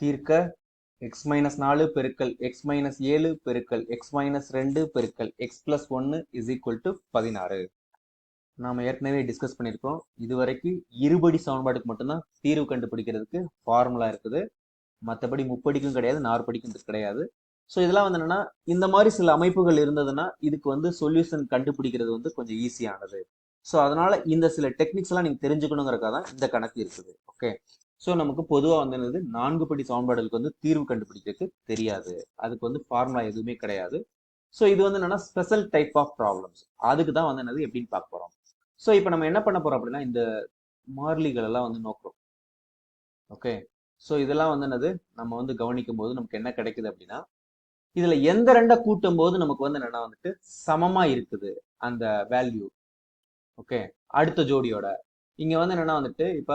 தீர்க்க X minus நாலு பெருக்கல் எக்ஸ் மைனஸ் ஏழு பெருக்கல் எக்ஸ் மைனஸ் ரெண்டு பெருக்கல் எக்ஸ் பிளஸ் ஒன்று இஸ் ஈக்குவல் டு பதினாறு. நாம் ஏற்கனவே டிஸ்கஸ் பண்ணியிருக்கோம். இது வரைக்கும் இருபடி சமன்பாடுக்கு மட்டும்தான் தீர்வு கண்டுபிடிக்கிறதுக்கு ஃபார்முலா இருக்குது. மற்றபடி முப்படிக்கும் கிடையாது நாற்படிக்கும் கிடையாது. ஸோ இதெல்லாம் வந்து என்னன்னா இந்த மாதிரி சில அமைப்புகள் இருந்ததுன்னா இதுக்கு வந்து சொல்யூஷன் கண்டுபிடிக்கிறது வந்து கொஞ்சம் ஈஸியானது ஸோ அதனால இந்த சில டெக்னிக்ஸ் எல்லாம் நீங்க தெரிஞ்சுக்கணுங்கிறக்காக தான் இந்த கணக்கு இருக்குது. ஓகே ஸோ நமக்கு பொதுவாக வந்து என்னது? நான்கு படி சமன்பாடுகளுக்கு வந்து தீர்வு கண்டுபிடிக்கிறதுக்கு தெரியாது. அதுக்கு வந்து ஃபார்முலா எதுவுமே கிடையாது. ஸோ இது வந்து என்னன்னா ஸ்பெஷல் டைப் ஆஃப் ப்ராப்ளம்ஸ் அதுக்கு தான் வந்து என்னது? எப்படின்னு பார்க்க போறோம். ஸோ இப்போ நம்ம என்ன பண்ண போறோம் அப்படின்னா இந்த மாறிலிகள் எல்லாம் வந்து நோக்குறோம். ஓகே ஸோ இதெல்லாம் வந்து என்னது? நம்ம வந்து கவனிக்கும் போது நமக்கு என்ன கிடைக்குது அப்படின்னா இதுல எந்த ரெண்டை கூட்டும் போது நமக்கு வந்து என்னன்னா வந்துட்டு சமமா இருக்குது அந்த வேல்யூ ஓகே அடுத்த ஜோடியோட. இங்க வந்து என்னன்னா வந்துட்டு இப்ப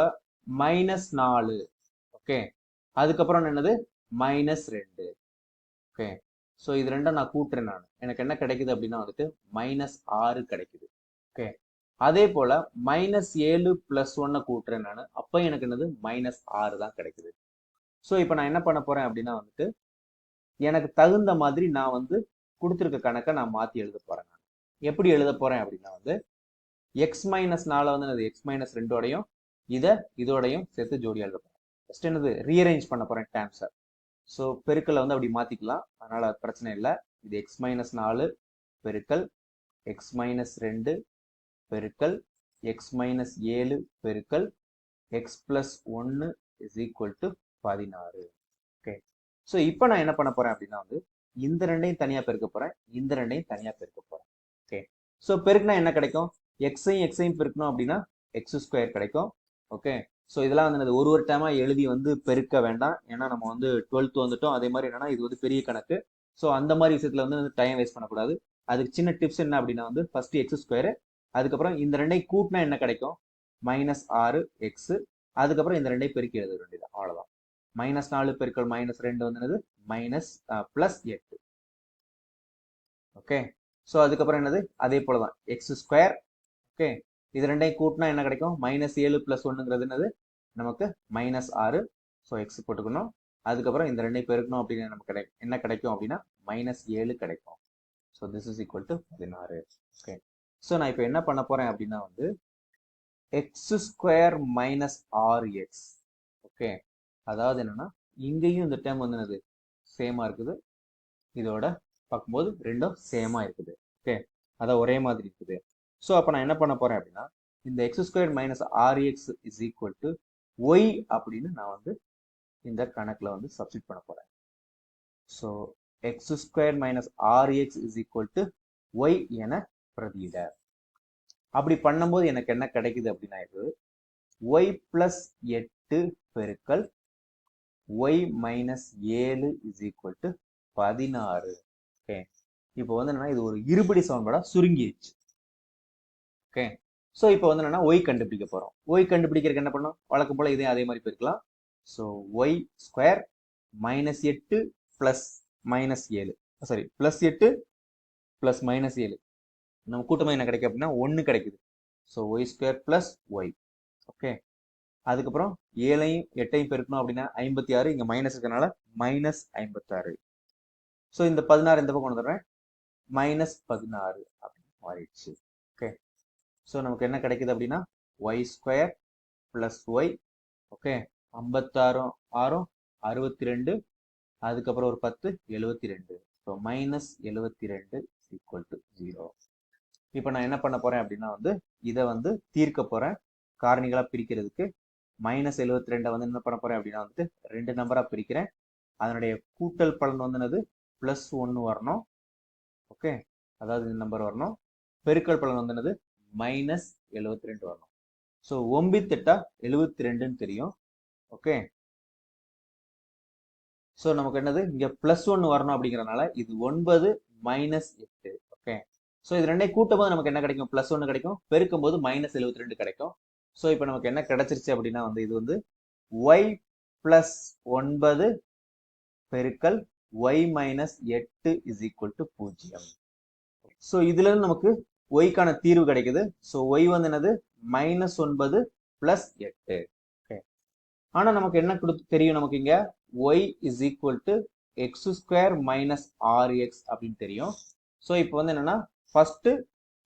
மைனஸ் நாலு. ஓகே அதுக்கப்புறம் என்னது? மைனஸ் ரெண்டு. ஓகே ஸோ இது ரெண்டும் நான் கூட்டுறேன் நான். எனக்கு என்ன கிடைக்குது அப்படின்னா வந்துட்டு மைனஸ் ஆறு கிடைக்குது. ஓகே அதே போல மைனஸ் ஏழு பிளஸ் ஒன்னை கூட்டுறேன் நான். அப்போ எனக்கு என்னது? மைனஸ் ஆறு தான் கிடைக்குது. ஸோ இப்போ நான் என்ன பண்ண போறேன் அப்படின்னா வந்துட்டு எனக்கு தகுந்த மாதிரி நான் வந்து கொடுத்துருக்க கணக்கை நான் மாற்றி எழுத போறேன் நான். எப்படி எழுத போறேன் அப்படின்னா வந்து எக்ஸ் மைனஸ் நாலு வந்து என்னது? எக்ஸ் மைனஸ் ரெண்டோடையும் இதை இதோடையும் சேர்த்து ஜோடியாக எழுத ஃபஸ்ட் என்னது? ரீஅரேஞ்ச் பண்ண போகிறேன் டேம்ஸை ஸோ பெருக்கலை வந்து அப்படி மாற்றிக்கலாம் அதனால் பிரச்சனை இல்லை. இது எக்ஸ் மைனஸ் நாலு பெருக்கல். எக்ஸ் மைனஸ் ரெண்டு பெருக்கல். எக்ஸ் மைனஸ் ஏழு பெருக்கல். எக்ஸ் பிளஸ் ஒன்று இஸ் ஈக்குவல் டு பதினாறு. ஓகே ஸோ இப்போ நான் என்ன பண்ண போகிறேன் அப்படின்னா வந்து இந்த ரெண்டையும் தனியாக பெருக்க போகிறேன் இந்த ரெண்டையும் தனியாக பெருக்க போகிறேன் ஓகே ஸோ பெருக்குனா என்ன கிடைக்கும்? எக்ஸையும் எக்ஸையும் பெருக்கணும் அப்படின்னா எக்ஸ் ஸ்கொயர் கிடைக்கும். ஓகே? ஸோ இதெல்லாம் வந்து என்னது? ஒரு ஒரு டைமாக எழுதி வந்து பெருக்க வேண்டாம். ஏன்னா நம்ம வந்து டுவெல்த் வந்துட்டோம். அதே மாதிரி என்னன்னா இது வந்து பெரிய கணக்கு. ஸோ அந்த மாதிரி விஷயத்தில் வந்து டைம் வேஸ்ட் பண்ணக்கூடாது. அதுக்கு சின்ன டிப்ஸ் என்ன அப்படின்னா வந்து ஃபர்ஸ்ட் எக்ஸ் ஸ்கொயரு அதுக்கப்புறம் இந்த ரெண்டையும் கூட்டினா என்ன கிடைக்கும்? மைனஸ் ஆறு எக்ஸ் அதுக்கப்புறம் இந்த ரெண்டையும் பெருக்கி எழுத வேண்டியது அவ்வளோதான் மைனஸ் நாலு பெருக்கள் மைனஸ் ரெண்டு வந்து என்னது? மைனஸ் பிளஸ் எட்டு. ஓகே? ஸோ அதுக்கப்புறம் என்னது? அதே போல தான் எக்ஸ் ஸ்கொயர் ஓகே? இது ரெண்டையும் கூட்டினா என்ன கிடைக்கும்? மைனஸ் ஏழு பிளஸ் ஒன்றுங்கிறது என்னது? நமக்கு மைனஸ் ஆறு. ஸோ எக்ஸ் போட்டுக்கணும். அதுக்கப்புறம் இந்த ரெண்டையும் பெருக்கணும் அப்படின்னு நமக்கு கிடை என்ன கிடைக்கும் அப்படின்னா மைனஸ் ஏழு கிடைக்கும். So this is equal to பதினாறு. ஓகே ஸோ நான் இப்போ என்ன பண்ண போகிறேன் அப்படின்னா வந்து எக்ஸ் ஸ்கொயர் மைனஸ் ஆர் எக்ஸ் ஓகே அதாவது என்னன்னா இங்கேயும் இந்த டைம் வந்து என்னது? சேமாக இருக்குது. இதோட பார்க்கும்போது ரெண்டும் சேமாக இருக்குது. ஓகே அதான் ஒரே மாதிரி இருக்குது. ஸோ அப்போ நான் என்ன பண்ண போகிறேன் அப்படின்னா இந்த x square minus R x is equal to y அப்படின்னு நான் வந்து இந்த கணக்கில் வந்து சப்ஸ்டிட் பண்ண போகிறேன் so x square minus R x is equal to y என பிரதியிட. அப்படி பண்ணும்போது எனக்கு என்ன கிடைக்குது அப்படின்னா இது ஒய் பிளஸ் எட்டு பெருக்கல் ஒய் மைனஸ் ஏழு இஸ் ஈக்குவல் டு பதினாறு. ஓகே இப்போ வந்து என்னன்னா இது ஒரு இருபடி சமன்பாடாக சுருங்கிடுச்சு ஓகே ஸோ இப்போ வந்து என்னன்னா ஒய் கண்டுபிடிக்க போகிறோம் ஒய் கண்டுபிடிக்கிறதுக்கு என்ன பண்ணோம் வழக்கம் போல இதே அதே மாதிரி பெருக்கலாம். ஸோ ஒய் ஸ்கொயர் மைனஸ் எட்டு ப்ளஸ் மைனஸ் ஏழு. Oh, சாரி ப்ளஸ் எட்டு ப்ளஸ் மைனஸ் ஏழு. நம்ம கூட்டமாக என்ன கிடைக்கும் அப்படின்னா ஒன்று கிடைக்குது. So y square plus y okay அதுக்கப்புறம் ஏழையும் எட்டையும் பெருக்கணும் அப்படின்னா ஐம்பத்தி ஆறு. இங்கே மைனஸ் இருக்கனால மைனஸ் ஐம்பத்தாறு ஸோ இந்த பதினாறு இந்த பக்கம் கொண்டு வந்துடுறேன் மைனஸ் பதினாறு அப்படின்னு மாறிடுச்சு. ஓகே ஸோ நமக்கு என்ன கிடைக்குது அப்படின்னா y square plus y okay ஐம்பத்தாறும் ஆறும் அறுபத்தி ரெண்டு அதுக்கப்புறம் ஒரு பத்து எழுபத்தி ரெண்டு ஸோ மைனஸ் எழுபத்தி ரெண்டு ஈக்குவல் டு ஜீரோ இப்போ நான் என்ன பண்ண போகிறேன் அப்படின்னா வந்து இதை வந்து தீர்க்க போகிறேன் காரணிகளாக பிரிக்கிறதுக்கு. மைனஸ் எழுபத்தி ரெண்டை வந்து என்ன பண்ண போகிறேன் அப்படின்னா வந்துட்டு ரெண்டு நம்பராக பிரிக்கிறேன். அதனுடைய கூட்டல் பலன் வந்து என்னது? ப்ளஸ் ஒன்று வரணும். ஓகே அதாவது இந்த நம்பர் வரணும். பெருக்கல் பலன் வந்து என்னது? மைனஸ் எழுபத்தி ரெண்டு வரணும். ஸோ ஒம்பித்தெட்டா எழுபத்தி ரெண்டுன்னு தெரியும். ஓகே ஸோ நமக்கு என்னது? இங்கே ப்ளஸ் ஒன்று வரணும் அப்படிங்கிறனால இது ஒன்பது மைனஸ் எட்டு. ஓகே ஸோ இது ரெண்டே கூட்டும் போது நமக்கு என்ன கிடைக்கும்? ப்ளஸ் ஒன்று கிடைக்கும். பெருக்கும் போது மைனஸ் எழுபத்தி ரெண்டு கிடைக்கும். ஸோ இப்போ நமக்கு என்ன கிடைச்சிருச்சு அப்படின்னா வந்து இது வந்து ஒய் ப்ளஸ் ஒன்பது பெருக்கல் ஒய் மைனஸ் எட்டு இஸ் ஈக்குவல் டு பூஜ்ஜியம். ஸோ இதுல இருந்து நமக்கு ஒய்க்கான தீர்வு கிடைக்குது. ஸோ ஒய் வந்து என்னது? மைனஸ் ஒன்பது பிளஸ் எட்டு. ஓகே ஆனால் நமக்கு என்ன கொடுத்து தெரியும் நமக்கு இங்க? Y is equal to x square minus R x அப்படின்னு தெரியும். ஸோ இப்போ வந்து என்னன்னா first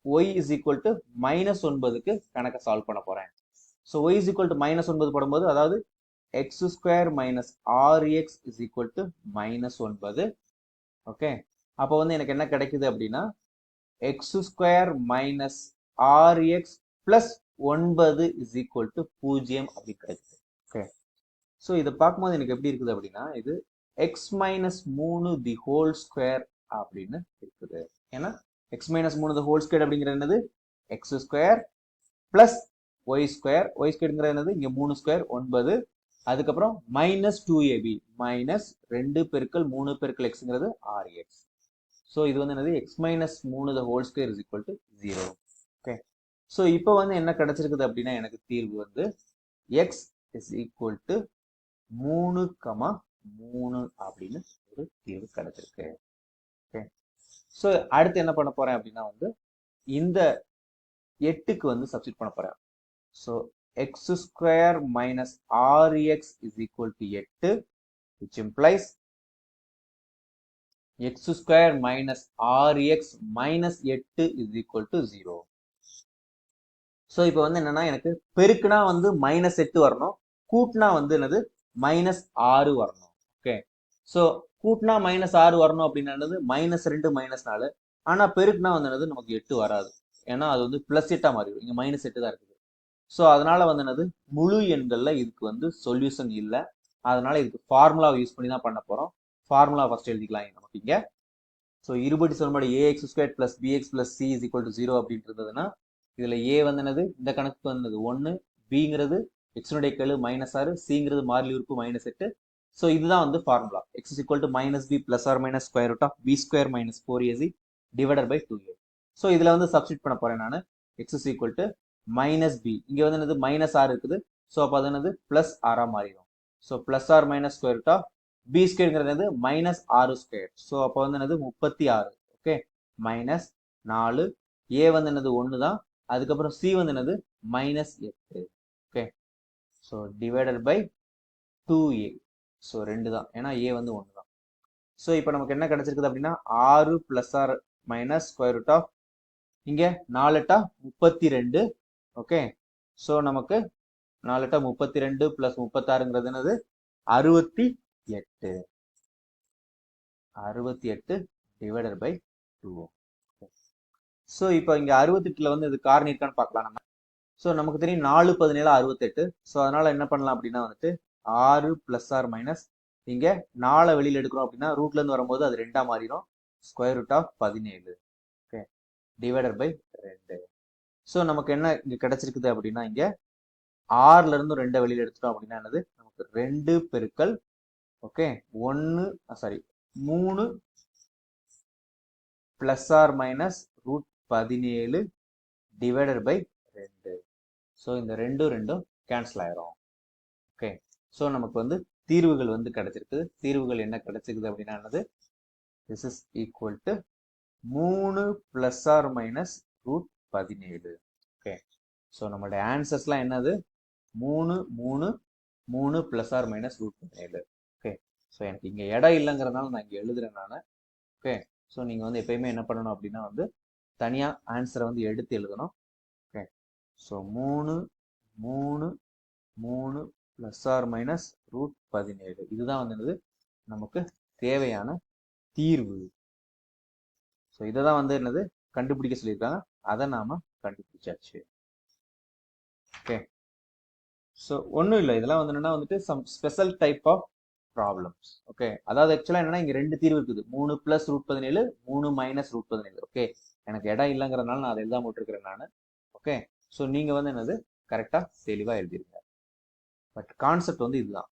y is equal to minus ஒன்பதுக்கு கணக்கை சால்வ் பண்ண போறேன். So y is equal to minus ஒன்பது போடும்போது அதாவது x square minus R x is equal to minus ஒன்பது. ஓகே அப்போ வந்து எனக்கு என்ன கிடைக்குது அப்படின்னா எக்ஸ் ஸ்கொயர் மைனஸ் ஆறு எக்ஸ் பிளஸ் ஒன்பது இஸ் ஈக்குவல் டு பூஜ்ஜியம் அப்படி கிடைக்குது ஓகே ஸோ இதை பார்க்கும்போது எனக்கு எப்படி இருக்குது அப்படின்னா இது எக்ஸ் மைனஸ் மூணு தி ஹோல் ஸ்கொயர் அப்படின்னு இருக்குது. ஏன்னா எக்ஸ் மைனஸ் மூணு தி ஹோல் ஸ்கொயர் அப்படிங்கிற என்னது? X square plus y square y ஸ்கொயருங்கிறது என்னது? இங்கே மூணு ஸ்கொயர் ஒன்பது. அதுக்கப்புறம் மைனஸ் டூ ஏபி மைனஸ் ரெண்டு பெருக்கள் மூணு பெருக்கள் எக்ஸுங்கிறது ஆறு எக்ஸ் ஸோ இது வந்து என்னது? எக்ஸ் மைனஸ் மூணு the whole square is equal to zero okay so இப்போ வந்து என்ன கிடைச்சிருக்குது அப்படின்னா எனக்கு தீர்வு வந்து எக்ஸ் இஸ் ஈக்குவல் டு மூணு கமா மூணு அப்படின்னு ஒரு தீர்வு கிடைச்சிருக்கு. ஓகே ஸோ அடுத்து என்ன பண்ண போறேன் அப்படின்னா வந்து இந்த எட்டுக்கு வந்து சப்ஸ்டிட் பண்ண போறேன். ஸோ எக்ஸ் ஸ்கொயர் மைனஸ் ஆறு எக்ஸ் இஸ் ஈக்குவல் டு எட்டு which implies x square minus ஆறு எக்ஸ் மைனஸ் எட்டு is equal to zero so இப்போ வந்து என்னன்னா எனக்கு பெருக்குனா வந்து மைனஸ் எட்டு வரணும். கூட்டினா வந்து என்னது? மைனஸ் ஆறு வரணும். ஓகே ஸோ கூட்டினா மைனஸ் ஆறு வரணும் அப்படின்னா என்னது? மைனஸ் ரெண்டு மைனஸ் நாலு. ஆனால் பெருக்குனா வந்து என்னது? நமக்கு எட்டு வராது. ஏன்னா அது வந்து பிளஸ் எட்டாக மாறிடும் இங்கே மைனஸ் எட்டு தான் இருக்குது. ஸோ அதனால வந்து என்னது? முழு எண்களில் இதுக்கு வந்து சொல்யூஷன் இல்லை. அதனால இதுக்கு ஃபார்முலாவை யூஸ் பண்ணி தான் பண்ண போகிறோம் ஃபார்முலா ஃபர்ஸ்ட் எழுதிக்கலாம் நமக்கு இங்கே. ஸோ இருபடி சமன்பாடு a x square plus b x plus c is equal to zero அப்படின்ட்டு இருந்ததுன்னா இதில் ஏ வந்து என்னது? இந்த கணக்கு வந்தது. ஒன்று பிங்கிறது எக்ஸனுடைய கெழு மைனஸ் ஆறு சிங்கிறது மாறிலி உறுப்பு மைனஸ் எட்டு. ஸோ இதுதான் வந்து formula x is equal to minus b plus or minus square root of b square minus four a c divided by two a so இதில் வந்து சப்ஸ்டிட் பண்ண போகிறேன் நான். X is equal to minus b இங்கே வந்து என்னது? Minus R இருக்குது. So அப்போ அது என்னது? பிளஸ் ஆராக மாறிடும். So plus or minus square root of b ஸ்கொயருங்கிறது minus ஆறு ஸ்கொயர் ஸோ அப்போ வந்து என்னது? முப்பத்தி ஆறு. ஓகே மைனஸ் நாலு. ஏ வந்து என்னது? ஒன்று தான் அதுக்கப்புறம் சி வந்து என்னது? மைனஸ் எட்டு. Okay so divided by two a so ரெண்டு தான் ஏன்னா ஏ வந்து ஒன்று தான் ஸோ இப்போ நமக்கு என்ன கிடைச்சிருக்குது அப்படின்னா? ஆறு plus or minus square root of இங்கே நாலுட்டா முப்பத்தி ரெண்டு. ஓகே ஸோ நமக்கு நாலுட்டா முப்பத்தி ரெண்டு ப்ளஸ் முப்பத்தாறுங்கிறது என்னது? அறுபத்தி எட்டு. அறுபத்தி எட்டு டிவைடட் பை டூ ஸோ இப்போ இங்கே அறுபத்தெட்டில் வந்து இது காரணம் இருக்கான்னு பார்க்கலாம் நம்ம. ஸோ நமக்கு தெரியும் நாலு பதினேழு அறுபத்தெட்டு. ஸோ அதனால் என்ன பண்ணலாம் அப்படின்னா வந்துட்டு ஆறு ப்ளஸ் ஆர் மைனஸ் இங்கே நாலை வெளியில் எடுக்கிறோம் அப்படின்னா ரூட்லேருந்து வரும்போது அது ரெண்டாக மாறிடும். ஸ்கொயர் ரூட் ஆஃப் பதினேழு. ஓகே டிவைடட் பை ரெண்டு. ஸோ நமக்கு என்ன இங்கே கிடச்சிருக்குது அப்படின்னா இங்கே ஆறுலேருந்து ரெண்டை வெளியில் எடுத்துட்டோம் அப்படின்னா என்னது? நமக்கு ரெண்டு பெருக்கள் ஓகே? ஒன்று சாரி மூணு ப்ளஸ் ஆர் மைனஸ் ரூட் பதினேழு டிவைடட் பை ரெண்டு. ஸோ இந்த ரெண்டும் ரெண்டும் கேன்சல் ஆயிரும். ஓகே? ஸோ நமக்கு வந்து தீர்வுகள் வந்து கிடைச்சிருக்குது தீர்வுகள் என்ன கிடைச்சிருக்குது அப்படின்னா திஸ் இஸ் ஈக்குவல் டு மூணு ப்ளஸ் ஆர் மைனஸ் ரூட் பதினேழு. ஓகே? ஸோ நம்மளுடைய ஆன்சர்ஸ்லாம் என்னது? மூணு மூணு மூணு ப்ளஸ் ஆர் மைனஸ் ரூட் பதினேழு. ஸோ எனக்கு இங்கே இடம் இல்லைங்கிறதுனால நான் இங்கே எழுதுறேன் நான். ஓகே ஸோ நீங்கள் வந்து எப்பயுமே என்ன பண்ணணும் அப்படின்னா வந்து தனியாக ஆன்சரை வந்து எடுத்து எழுதணும். ஓகே ஸோ மூணு மூணு மூணு ப்ளஸ் ஆர் மைனஸ் ரூட் பதினேழு. இதுதான் வந்து என்னது? நமக்கு தேவையான தீர்வு. ஸோ இதை தான் வந்து என்னது? கண்டுபிடிக்க சொல்லியிருக்காங்க. அதை நாம் கண்டுபிடிச்சாச்சு. ஓகே ஸோ ஒன்றும் இல்லை. இதெல்லாம் வந்து என்னன்னா வந்துட்டு some special type of problems okay அதாவது ஆக்சுவலாக என்னன்னா இங்கே ரெண்டு தீர்வு இருக்குது. மூணு ப்ளஸ் ரூட் பதினேழு மூணு மைனஸ் ரூட் பதினேழு. ஓகே எனக்கு இடம் இல்லைங்கிறதுனால நான் அதை எழுதாம விட்டுருக்கிறேன் நான். ஓகே ஸோ நீங்கள் வந்து என்னது கரெக்டாக தெளிவாக எழுதிருங்க. பட் கான்செப்ட் வந்து இதுதான்.